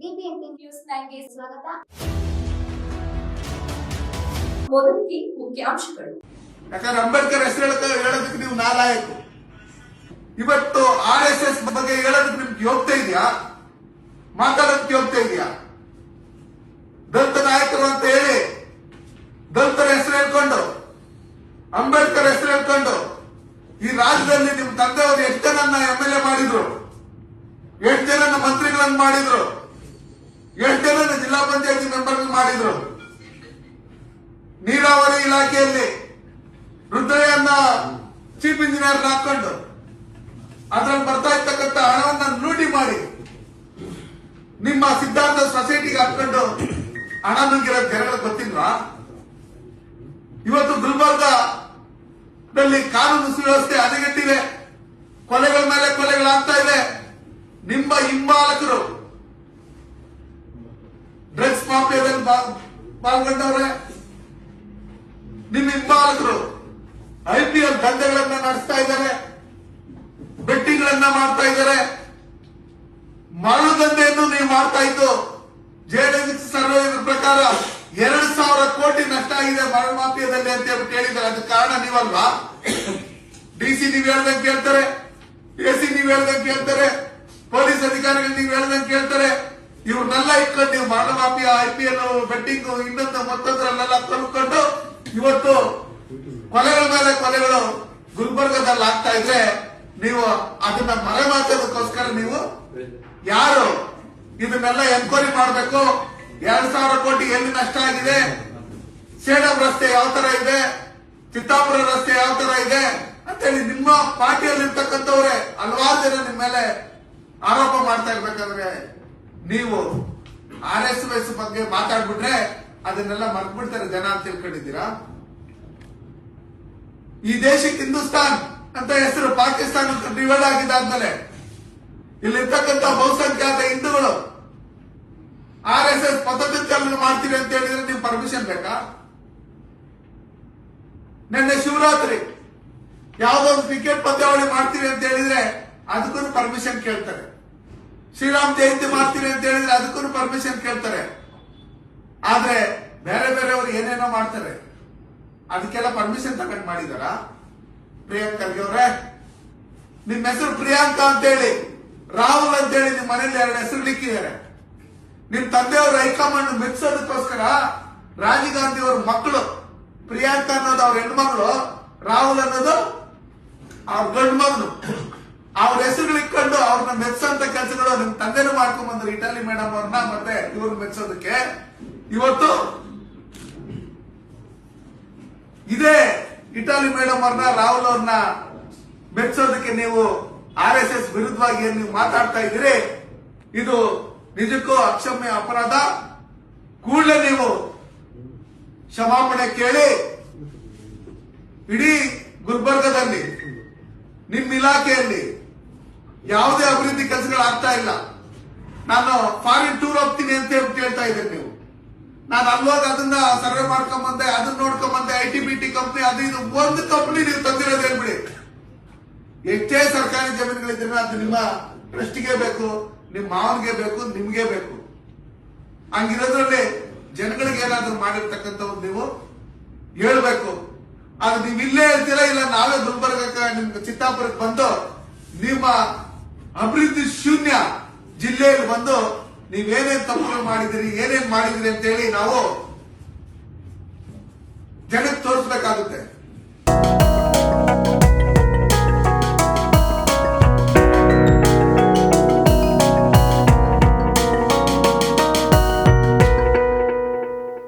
News ಸ್ವಾಗತ. ಮೊದಲಿಗೆ ಮುಖ್ಯಾಂಶಗಳು. ಯಾಕಂದ್ರೆ ಅಂಬೇಡ್ಕರ್ ಹೆಸರು ಹೇಳೋದಕ್ಕೆ ನೀವು ನಾಲಾಯಕು. ಇವತ್ತು ಆರ್ ಎಸ್ ಎಸ್ ಬಗ್ಗೆ ಹೇಳೋದಕ್ಕೆ ನಿಮ್ಗೆ ಯೋಗ್ಯತೆ ಇದೆಯಾ? ಮಾತಾಡೋದಕ್ಕೆ ಯೋಗ್ಯತೆ ಇದೆಯಾ? ದಲಿತ ನಾಯಕರು ಅಂತ ಹೇಳಿ ದಲಿತರ ಹೆಸರು ಹೇಳ್ಕೊಂಡು, ಅಂಬೇಡ್ಕರ್ ಹೆಸರು ಹೇಳ್ಕೊಂಡು ಈ ರಾಜ್ಯದಲ್ಲಿ ನಿಮ್ ತಂದೆಯವರು ಎಷ್ಟು ಜನ ಎಂ ಎಲ್ ಎ ಮಾಡಿದ್ರು, ಎಷ್ಟು ಜನ ಮಂತ್ರಿಗಳನ್ನ ಮಾಡಿದ್ರು ಎಷ್ಟು ಜನ ಜಿಲ್ಲಾ ಪಂಚಾಯತಿ ಮೆಂಬರ್ ಮಾಡಿದ್ರು. ನೀರಾವರಿ ಇಲಾಖೆಯಲ್ಲಿ ಹೃದಯನ್ನ ಚೀಫ್ ಇಂಜಿನಿಯರ್ ಹಾಕೊಂಡು ಅದ್ರಲ್ಲಿ ಬರ್ತಾ ಇರ್ತಕ್ಕಂಥ ಹಣವನ್ನ ಲೂಟಿ ಮಾಡಿ ನಿಮ್ಮ ಸಿದ್ಧಾಂತ ಸೊಸೈಟಿಗೆ ಹಾಕೊಂಡು ಹಣ ನುಂಗಿರೋ ಜನಗಳು ಗೊತ್ತಿಲ್ವಾ? ಇವತ್ತು ಗುಲ್ಬರ್ಗದಲ್ಲಿ ಕಾನೂನು ಸುವ್ಯವಸ್ಥೆ ಹದಗೆಟ್ಟಿದೆ. ಕೊಲೆಗಳ ಮೇಲೆ ಕೊಲೆಗಳಾಗ್ತಾ ಇದೆ. ನಿಮ್ಮ ಹಿಂಬಾಲಕರು ಡ್ರಗ್ಸ್ ಮಾಫಿಯಾದಲ್ಲಿ ಬಾ- ಪಾಲ್ಗೊಂಡವ್ರೆ, ನಿಮ್ಮ ಹಿಂಬಾಲಕರು ಐ ಪಿ ಎಲ್ ದಂಧೆಗಳನ್ನ ನಡೆಸ್ತಾ ಇದ್ದಾರೆ ಬೆಟ್ಟಿಂಗ್ಗಳನ್ನ ಮಾಡ್ತಾ ಇದ್ದಾರೆ. ಮರಳು ದಂಧೆಯನ್ನು ನೀವು ಮಾಡ್ತಾ ಇದ್ದು, ಜೆಡಿಎಸ್ ಸರ್ವೆ ಪ್ರಕಾರ ಎರಡು ಸಾವಿರ ಕೋಟಿ ನಷ್ಟ ಆಗಿದೆ ಮರಳು ಮಾಫಿಯಾದಲ್ಲಿ ಅಂತ ಹೇಳ್ಬಿಟ್ಟು ಹೇಳಿದ್ದಾರೆ. ಅದಕ್ಕೆ ಕಾರಣ ನೀವಲ್ವಾ ಡಿಸಿ ನೀವು ಹೇಳ್ದಂಗೆ ಕೇಳ್ತಾರೆ ಎಸಿ ನೀವ್ ಹೇಳ್ದಂಗೆ ಕೇಳ್ತಾರೆ, ಪೊಲೀಸ್ ಅಧಿಕಾರಿಗಳು ನೀವು ಹೇಳ್ದಂಗೆ ಕೇಳ್ತಾರೆ. ನೀವು ಮಾನವಾಪಿಯ ಐ ಪಿ ಎಲ್ ಬೆಟ್ಟಿಂಗ್ ಇನ್ನೊಂದು ಮತ್ತೊಂದ್ರಲ್ಲೆಲ್ಲ ಕಲ್ಕೊಂಡು ಇವತ್ತು ಕೊಲೆಗಳ ಮೇಲೆ ಕೊಲೆಗಳು ಗುಲ್ಬರ್ಗದಲ್ಲಿ ಆಗ್ತಾ ಇದ್ರೆ ನೀವು ಅದನ್ನ ಮರೆಮಾಚೋದಕ್ಕೋಸ್ಕರ ನೀವು ಯಾರು ಇದನ್ನೆಲ್ಲ ಎನ್ಕ್ವೈರಿ ಮಾಡಬೇಕು? ಎರಡ್ ಸಾವಿರ ಕೋಟಿ ಎಲ್ಲಿ ನಷ್ಟ ಆಗಿದೆ? ಸೇಡಂ ರಸ್ತೆ ಯಾವ ತರ ಇದೆ? ಚಿತ್ತಾಪುರ ರಸ್ತೆ ಯಾವ ತರ ಇದೆ? ಅಂತೇಳಿ ನಿಮ್ಮ ಪಾರ್ಟಿಯಲ್ಲಿ ಇರ್ತಕ್ಕಂಥವ್ರೆ ಹಲವಾರು ಜನ ನಿಮ್ಮ ಮೇಲೆ ಆರೋಪ ಮಾಡ್ತಾ ಇರ್ಬೇಕಾದ್ರೆ ನೀವು ಆರ್ ಎಸ್ ಎಸ್ ಬಗ್ಗೆ ಮಾತಾಡ್ಬಿಟ್ರೆ ಅದನ್ನೆಲ್ಲ ಮರ್ತ್ಬಿಡ್ತಾರೆ ಜನ ಅಂತ ತಿಳ್ಕೊಂಡಿದ್ದೀರಾ? ಈ ದೇಶಕ್ಕೆ ಹಿಂದೂಸ್ತಾನ್ ಅಂತ ಹೆಸರು ಪಾಕಿಸ್ತಾನ ಡಿವೈಡ್ ಆಗಿದ್ದಾದ್ಮೇಲೆ ಇಲ್ಲಿರ್ತಕ್ಕಂಥ ಬಹುಸಂಖ್ಯಾತ ಹಿಂದೂಗಳು ಆರ್ ಎಸ್ ಎಸ್ ಪಥಸಂಚಲನ ಮಾಡ್ತೀವಿ ಅಂತ ಹೇಳಿದ್ರೆ ನೀವು ಪರ್ಮಿಷನ್ ಬೇಕಾ? ನಿನ್ನೆ ಶಿವರಾತ್ರಿ ಯಾವುದೋ ಒಂದು ಕ್ರಿಕೆಟ್ ಪಂದ್ಯಾವಳಿ ಮಾಡ್ತೀವಿ ಅಂತ ಹೇಳಿದ್ರೆ ಅದಕ್ಕೂ ಪರ್ಮಿಷನ್ ಕೇಳ್ತಾರೆ. ಶ್ರೀರಾಮ್ ಜಯಂತಿ ಮಾಡ್ತೀರಿ ಅಂತ ಹೇಳಿದ್ರೆ ಅದಕ್ಕೂ ಪರ್ಮಿಷನ್ ಕೇಳ್ತಾರೆ. ಆದ್ರೆ ಬೇರೆ ಬೇರೆಯವರು ಏನೇನೋ ಮಾಡ್ತಾರೆ. ಅದಕ್ಕೆಲ್ಲ ಪರ್ಮಿಷನ್ ತಗೊಂಡ್ ಮಾಡಿದಾರ. ಪ್ರಿಯಾಂಕ್ ಖರ್ಗೆ ಅವ್ರೆ, ನಿಮ್ ಹೆಸರು ಅಂತ ಅಂತೇಳಿ, ರಾಹುಲ್ ಅಂತೇಳಿ ನಿಮ್ ಮನೇಲಿ ಎರಡು ಹೆಸರು ಲಿಕ್ಕಿದ್ದಾರೆ. ನಿಮ್ ತಂದೆಯವರು ಹೈಕಮಾಂಡ್ ಮೆಚ್ಚೋದಕ್ಕೋಸ್ಕರ ರಾಜೀವ್ ಗಾಂಧಿ ಅವ್ರ ಮಕ್ಕಳು ಪ್ರಿಯಾಂಕಾ ಅನ್ನೋದು ಅವ್ರ ಹೆಣ್ಮಗಳು, ರಾಹುಲ್ ಅನ್ನೋದು ಅವ್ರ ಗಂಡು ಮಗನು ಅವ್ರ ಹೆಸರುಗಳು ಇಕ್ಕೊಂಡು ಅವ್ರನ್ನ ಮೆಚ್ಚಂತ ಕೆಲಸಗಳು ನಿಮ್ ತಂದೆನೂ ಮಾಡ್ಕೊಂಡ್ ಬಂದ್ರು ಇಟಾಲಿ ಮೇಡಮ್ ಅವ್ರನ್ನ ಮತ್ತೆ ಇವ್ರನ್ನ ಮೆಚ್ಚೋದಕ್ಕೆ ಇವತ್ತು ಇದೇ ಇಟಾಲಿ ಮೇಡಮ್ ಅವ್ರನ್ನ, ರಾಹುಲ್ ಅವ್ರನ್ನ ಮೆಚ್ಚೋದಕ್ಕೆ ನೀವು ಆರ್ ಎಸ್ ಎಸ್ ವಿರುದ್ಧವಾಗಿ ಏನ್ ನೀವು ಮಾತಾಡ್ತಾ ಇದ್ದೀರಿ? ಇದು ನಿಜಕ್ಕೂ ಅಕ್ಷಮ್ಯ ಅಪರಾಧ. ಕೂಡಲೇ ನೀವು ಕ್ಷಮಾಪಣೆ ಕೇಳಿ ಇಡೀ ಗುಲ್ಬರ್ಗದಲ್ಲಿ, ನಿಮ್ಮ ಇಲಾಖೆಯಲ್ಲಿ ಯಾವುದೇ ಅಭಿವೃದ್ಧಿ ಕೆಲಸಗಳು ಆಗ್ತಾ ಇಲ್ಲ. ನಾನು ಫಾರಿನ್ ಟೂರ್ ಹೋಗ್ತೀನಿ ಅಂತ ಹೇಳ್ತಾ ಇದ್ದೀನಿ ನೀವು. ನಾನು ಅಲ್ಲೋಗಿ ಅದನ್ನ ಸರ್ವೆ ಮಾಡ್ಕೊಂಡ್ ಬಂದೆ, ಅದನ್ನ ನೋಡ್ಕೊಂಡ್ ಬಂದೆ I T B T company ಅದು ಇದು ಒಂದು ಕಂಪ್ನಿ ನೀವು ತಂದಿರೋದು ಹೇಳ್ಬಿಡಿ. ಎಷ್ಟೇ ಸರ್ಕಾರಿ ಜಮೀನುಗಳಿದ್ರೆ ಅದು ನಿಮ್ಮ ಟ್ರಸ್ಟಿಗೆ ಬೇಕು, ನಿಮ್ಮ ಮಾವನ್ಗೆ ಬೇಕು, ನಿಮ್ಗೆ ಬೇಕು. ಹಂಗಿರೋದ್ರಲ್ಲಿ ಜನಗಳಿಗೆ ಏನಾದ್ರೂ ಮಾಡಿರ್ತಕ್ಕಂಥವ್ರು ನೀವು ಹೇಳ್ಬೇಕು. ಅದು ನೀವು ಇಲ್ಲೇ ಇರ್ತೀರಾ ಇಲ್ಲ ನಾವೇ ಗುಲ್ಬರ್ಗಕ್ಕೆ ನಿಮ್ಗೆ ಚಿತ್ತಾಪುರಕ್ಕೆ ಬಂದು ನಿಮ್ಮ ಅಭಿವೃದ್ಧಿ ಶೂನ್ಯ ಜಿಲ್ಲೆಯಲ್ಲಿ ಬಂದು ನೀವೇನೇನ್ ತಪ್ಪುಗಳು ಮಾಡಿದಿರಿ ಏನೇನ್ ಮಾಡಿದಿರಿ ಅಂತ ಹೇಳಿ ನಾವು ಜನಕ್ಕೆ ತೋರಿಸ್ಬೇಕಾಗುತ್ತೆ.